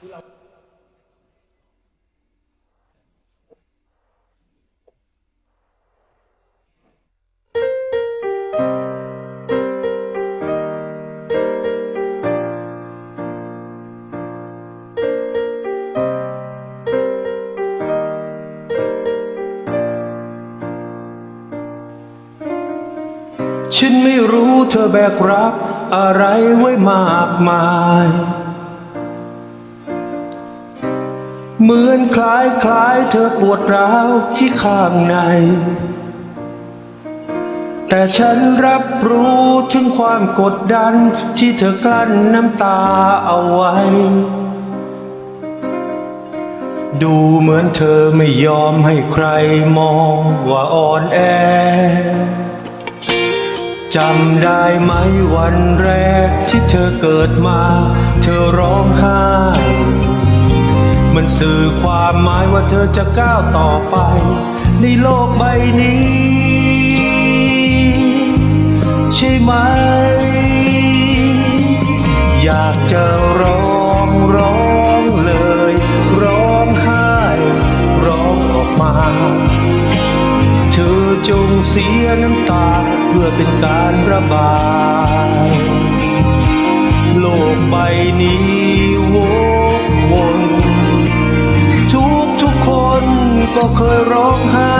ฉันไม่รู้เธอแบกรับอะไรไว้มากมาย เหมือนคล้ายคล้ายเธอปวดร้าวที่ข้างใน แต่ฉันรับรู้ถึงความกดดันที่เธอกลั้นน้ำตาเอาไว้ ดูเหมือนเธอไม่ยอมให้ใครมองว่าอ่อนแอจำได้ไหมวันแรกที่เธอเกิดมา เธอร้องไห้ มันสื่อความหมายว่าเธอจะก้าวต่อไป ในโลกใบนี้ ใช่ไหม อยากจะร้องร้องเลย ร้องไห้ร้องออกมา เธอจงเสียน้ำตาเพื่อเป็นการระบาย โลกใบนี้ ก็เคยร้องไห้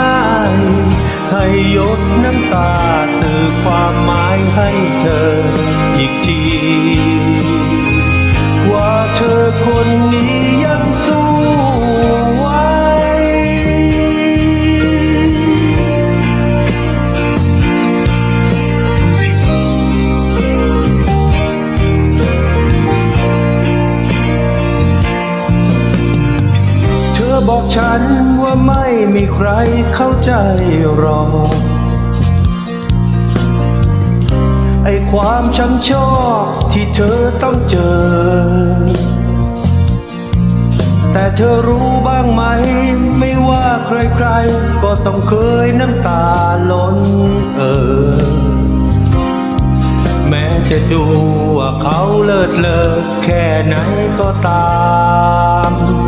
ให้หยดน้ำตาสื่อความหมายให้เธอ อีกที ฉันว่าไม่มีใครเข้าใจหรอกไอความช้ำชอกที่เธอต้องเจอ แต่เธอรู้บ้างไหม ไม่ว่าใครๆ ก็ต้องเคยน้ำตาล้นเออ แม้จะดูว่าเขาเลิศเลอแค่ไหนก็ตาม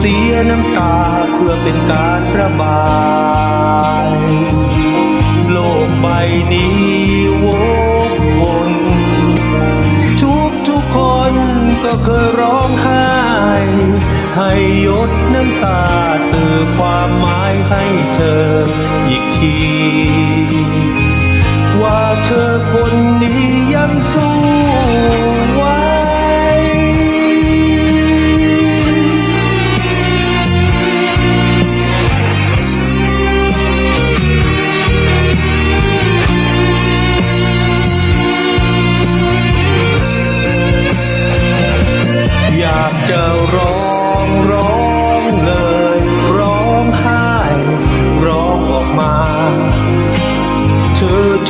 เสียน้ำตาเพื่อเป็นการระบาย โลกใบนี้โวกวนทุกทุกคนก็เคยร้องไห้ ให้หยดน้ำตาสื่อความหมายให้เธออีกที ว่าเธอคนนี้ยังสู้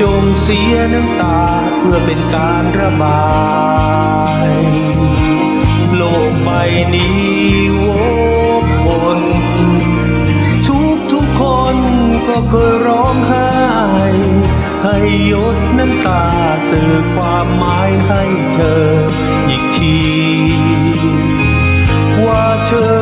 จงเสียน้ำตาเพื่อเป็นการระบาย โลกใบนี้โวกวนทุกทุกคนก็เคยร้องไห้ ให้หยดน้ำตาสื่อความหมายให้เธออีกที ว่าเธอ